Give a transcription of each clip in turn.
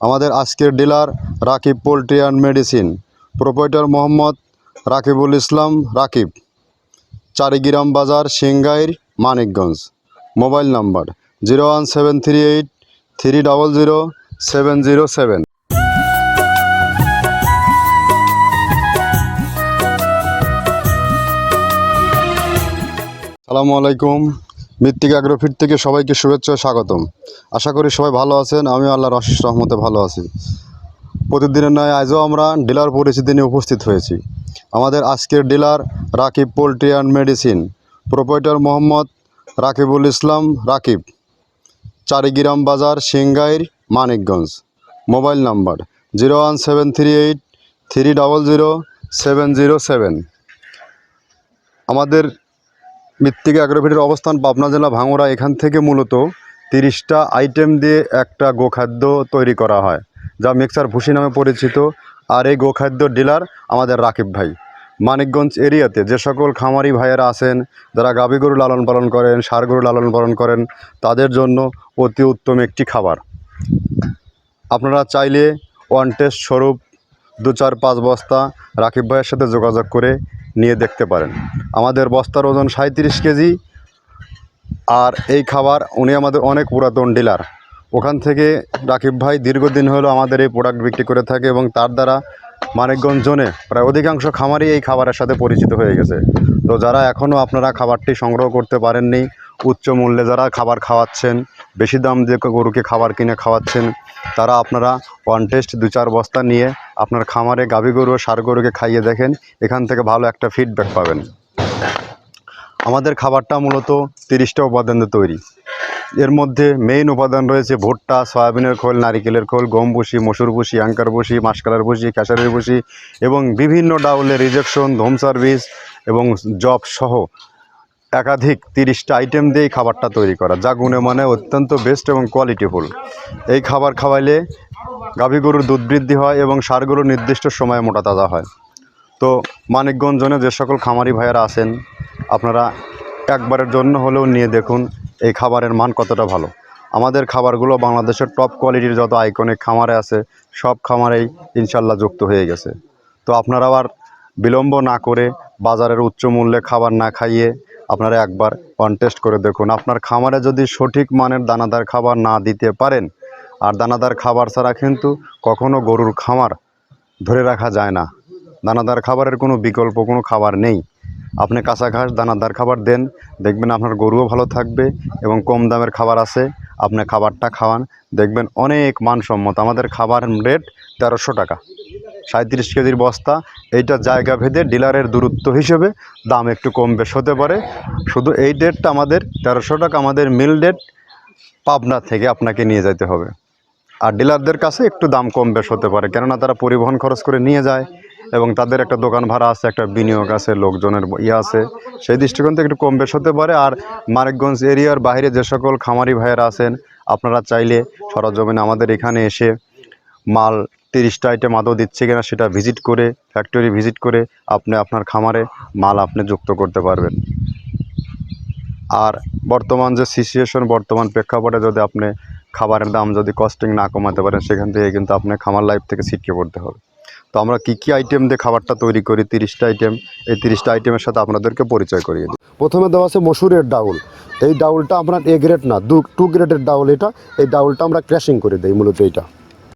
আমাদের আজকের dealer Rakib poultry and medicine. Proprietor Mohammad Rakibul Islam Rakib. Charigram বাজার Singair Manikganj. Mobile number zero one seven three eight three double zero seven zero seven. সালামু আলাইকুম। মৃত্তিকা অ্যাগ্রোফিট থেকে সবাইকে শুভেচ্ছা স্বাগতম। আশা করি সবাই ভালো আছেন আমি আল্লাহর অশেষ রহমতে ভালো আছি। প্রতিদিনের নয় আজও আমরা ডিলার পরিচিতি নিয়ে উপস্থিত হয়েছি। আমাদের আজকের dealer Rakib poultry and medicine. Proprietor Mohammad Rakibul Islam Rakib. Charigram বাজার Singair Manikganj. Mobile number zero one seven three eight three double zero seven zero seven. আমাদের মৃত্তিকা অ্যাগ্রোফিটের অবস্থান পাবনা জেলা ভাঙড়া, এখান থেকে মূলত তিরিশটা আইটেম দিয়ে একটা গোখাদ্য তৈরি করা হয়, যা মিক্সার ভুসি নামে পরিচিত। আর এই গোখাদ্য ডিলার আমাদের রাকিব ভাই। মানিকগঞ্জ এরিয়াতে যে সকল খামারি ভাইয়েরা আছেন, যারা গাভী গরু লালন পালন করেন ষাঁড় গরু লালন পালন করেন, তাদের জন্য অতি উত্তম একটি খাবার। আপনারা চাইলে ওয়ান টেস্ট স্বরূপ দু চার পাঁচ বস্তা রাকিব ভাইয়ের সাথে যোগাযোগ করে নিয়ে দেখতে পারেন। আমাদের বস্তার ওজন সাঁত্রিশ কেজি আর এই খাবার উনি আমাদের অনেক পুরাতন ডিলার। ওখান থেকে রাকিব ভাই দীর্ঘদিন হলো আমাদের এই প্রোডাক্ট বিক্রি করে থাকে এবং তার দ্বারা মানিকগঞ্জ জোনে প্রায় অধিকাংশ খামারই এই খাবারের সাথে পরিচিত হয়ে গেছে। তো যারা এখনও আপনারা খাবারটি সংগ্রহ করতে পারেননি, উচ্চ মূল্যে যারা খাবার খাওয়াচ্ছেন বেশি দাম দিয়ে গরুকে খাবার কিনে খাওয়াচ্ছেন, তারা আপনারা ওয়ান টেস্ট দু চার বস্তা নিয়ে আপনার খামারে গাভী গরু ও ষাঁড় গরুকে খাইয়ে দেখেন, এখান থেকে ভালো একটা ফিডব্যাক পাবেন। আমাদের খাবারটা মূলত তিরিশটা উপাদান দিয়ে তৈরি। এর মধ্যে মেইন উপাদান রয়েছে ভুট্টা, সয়াবিনের খোল, নারিকেলের খোল, গম ভুসি মসুর ভুসি অ্যাঙ্কার ভুসি মাসকালার ভুসি ক্যাশারের ভুসি এবং বিভিন্ন ডাউলের রিজেকশন হোম সার্ভিস এবং জব সহ একাধিক তিরিশটা আইটেম দিয়েই খাবারটা তৈরি করা। যা গুণে মানে অত্যন্ত বেস্ট এবং কোয়ালিটিফুল এই খাবার খাওয়াইলে গাভী গরুর দুধ বৃদ্ধি হয় এবং ষাঁড় গরুর নির্দিষ্ট সময়ে মোটা তাজা হয়। তো মানিকগঞ্জ জোনে যে সকল খামারি ভাইয়েরা আছেন, আপনারা একবারের জন্য হলেও নিয়ে দেখুন এই খাবারের মান কতটা ভালো। আমাদের খাবারগুলো বাংলাদেশের টপ কোয়ালিটির যত আইকনিক খামারে আছে, সব খামারেই ইনশাল্লাহ যুক্ত হয়ে গেছে। তো আপনারা আবার বিলম্ব না করে বাজারের উচ্চ মূল্যে খাবার না খাইয়ে আপনারা একবার কনটেস্ট করে দেখুন। আপনার খামারে যদি সঠিক মানের দানাদার খাবার না দিতে পারেন, আর দানাদার খাবার ছাড়া কিন্তু কখনো গরুর খামার ধরে রাখা যায় না। দানাদার খাবারের কোনো বিকল্প কোনো খাবার নেই। আপনি কাঁচা ঘাস দানাদার খাবার দেন, দেখবেন আপনার গরুও ভালো থাকবে এবং কম দামের খাবার আছে, আপনি খাবারটা খাওয়ান, দেখবেন অনেক মানসম্মত। আমাদের খাবার রেট তেরোশো টাকা। সাঁত্রিশ কেজির বস্তা। এইটা জায়গা ভেদে ডিলারের দূরত্ব হিসেবে দাম একটু কম বেশ হতে পারে। শুধু এই ডেটটা আমাদের তেরোশো টাকা, আমাদের মিল ডেট পাবনা থেকে আপনাকে নিয়ে যেতে হবে। আর ডিলারদের কাছে একটু দাম কম বেশ হতে পারে, কেননা তারা পরিবহন খরচ করে নিয়ে যায় এবং তাদের একটা দোকান ভাড়া আছে, একটা বিনিয়োগ আছে, লোকজনের ইয়ে আছে। সেই দৃষ্টিকোণ থেকে একটু কম বেশ হতে পারে। আর মানিকগঞ্জ এরিয়ার বাইরে যে সকল খামারি ভাইয়েরা আছেন, আপনারা চাইলে সরজমিনে আমাদের এখানে এসে মাল তিরিশটা আইটেম আদৌ দিচ্ছে কিনা সেটা ভিজিট করে ফ্যাক্টরি ভিজিট করে আপনি আপনার খামারে মাল আপনি যুক্ত করতে পারবেন। আর বর্তমান যে সিচুয়েশন বর্তমান প্রেক্ষাপটে যদি আপনি খাবারের দাম যদি কস্টিং না কমাতে পারেন, সেখান থেকে কিন্তু আপনি খামার লাইফ থেকে ছিটকে পড়তে হবে। তো আমরা কী কী আইটেম দিয়ে খাবারটা তৈরি করি, তিরিশটা আইটেম এই তিরিশটা আইটেমের সাথে আপনাদেরকে পরিচয় করিয়ে দিই। প্রথমে দেওয়া আছে মসুরের ডাউল। এই ডাউলটা আপনার এ গ্রেড না, দু টু গ্রেডের ডাউল এটা। এই ডাউলটা আমরা ক্র্যাশিং করে দিই, মূলত এইটা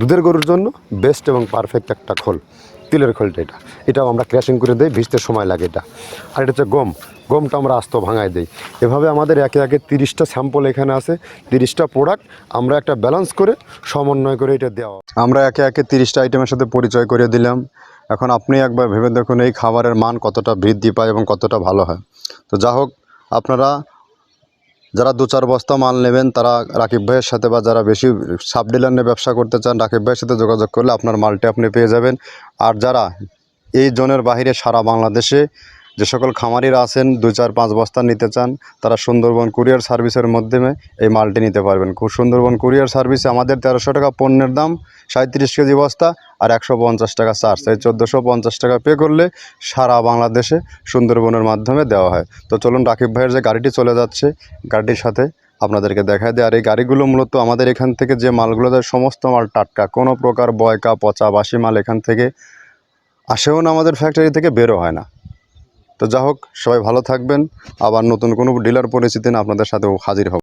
দুধের গরুর জন্য বেস্ট এবং পারফেক্ট একটা খোল, তিলের খোলটা এটা। এটাও আমরা ক্র্যাশিং করে দিই, ভিজতে সময় লাগে এটা। আর এটা হচ্ছে গম। গমটা আমরা আস্ত ভাঙায় দিই। এভাবে আমাদের একে একে তিরিশটা স্যাম্পল এখানে আছে, তিরিশটা প্রোডাক্ট আমরা একটা ব্যালেন্স করে সমন্বয় করে এটা দেওয়া। আমরা একে একে তিরিশটা আইটেমের সাথে পরিচয় করে দিলাম। এখন আপনি একবার ভেবে দেখুন এই খাবারের মান কতটা বৃদ্ধি পায় এবং কতটা ভালো হয়। তো যা হোক আপনারা যারা দু চার বস্তা মাল নেবেন, তারা রাকিব ভাইয়ের সাথে বা যারা বেশি সাব ডিলার নিয়ে ব্যবসা করতে চান, রাকিব ভাইয়ের সাথে যোগাযোগ করলে আপনার মালটি আপনি পেয়ে যাবেন। আর যারা এই জোনের বাহিরে সারা বাংলাদেশে যে সকল খামারিরা আছেন দু চার পাঁচ বস্তা নিতে চান, তারা সুন্দরবন কুরিয়ার সার্ভিসের মাধ্যমে এই মালটি নিতে পারবেন। খুব সুন্দরবন কুরিয়ার সার্ভিসে আমাদের তেরোশো টাকা পণ্যের দাম সাঁত্রিশ কেজি বস্তা আর একশো পঞ্চাশ টাকা চার্জ। এই চোদ্দোশো পঞ্চাশ টাকা পে করলে সারা বাংলাদেশে সুন্দরবনের মাধ্যমে দেওয়া হয়। তো চলুন রাকিব ভাইয়ের যে গাড়িটি চলে যাচ্ছে, গাড়িটির সাথে আপনাদেরকে দেখায় দেয়। আর এই গাড়িগুলো মূলত আমাদের এখান থেকে যে মালগুলো দেয়, সমস্ত মাল টাটকা, কোনো প্রকার বয়কা, পচা, বাসি মাল এখান থেকে আসেও না, আমাদের ফ্যাক্টরি থেকে বেরো হয় না। তো যা হোক, সবাই ভালো থাকবেন। আবার নতুন কোনো ডিলার পরিচিতি না আপনাদের সাথেও হাজির হব।